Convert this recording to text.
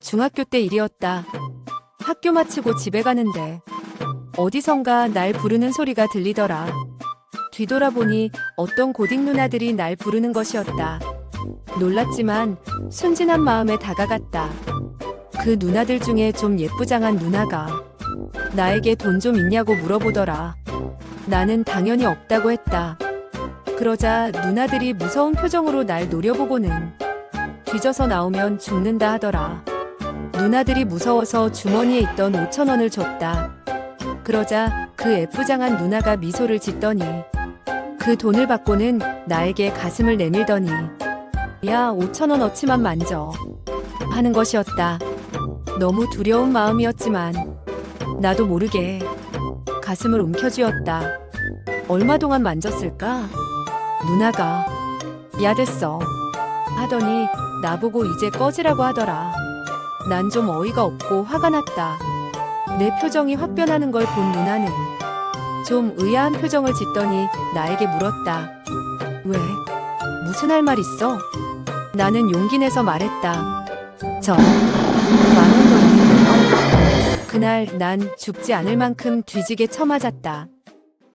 중학교 때 일이었다. 학교 마치고 집에 가는데 어디선가 날 부르는 소리가 들리더라. 뒤돌아보니 어떤 고딩 누나들이 날 부르는 것이었다. 놀랐지만 순진한 마음에 다가갔다. 그 누나들 중에 좀 예쁘장한 누나가 나에게 돈 좀 있냐고 물어보더라. 나는 당연히 없다고 했다. 그러자 누나들이 무서운 표정으로 날 노려보고는 뒤져서 나오면 죽는다 하더라. 누나들이 무서워서 주머니에 있던 5천 원을 줬다. 그러자 그 애프장한 누나가 미소를 짓더니 그 돈을 받고는 나에게 가슴을 내밀더니 야 5천 원 어치만 만져 하는 것이었다. 너무 두려운 마음이었지만 나도 모르게 가슴을 움켜쥐었다. 얼마 동안 만졌을까? 누나가 야 됐어 하더니 나보고 이제 꺼지라고 하더라. 난 좀 어이가 없고 화가 났다. 내 표정이 확 변하는 걸 본 누나는 좀 의아한 표정을 짓더니 나에게 물었다. 왜? 무슨 할 말 있어? 나는 용기 내서 말했다. 저, 만원 더 있는데요. 그날 난 죽지 않을 만큼 뒤지게 쳐맞았다.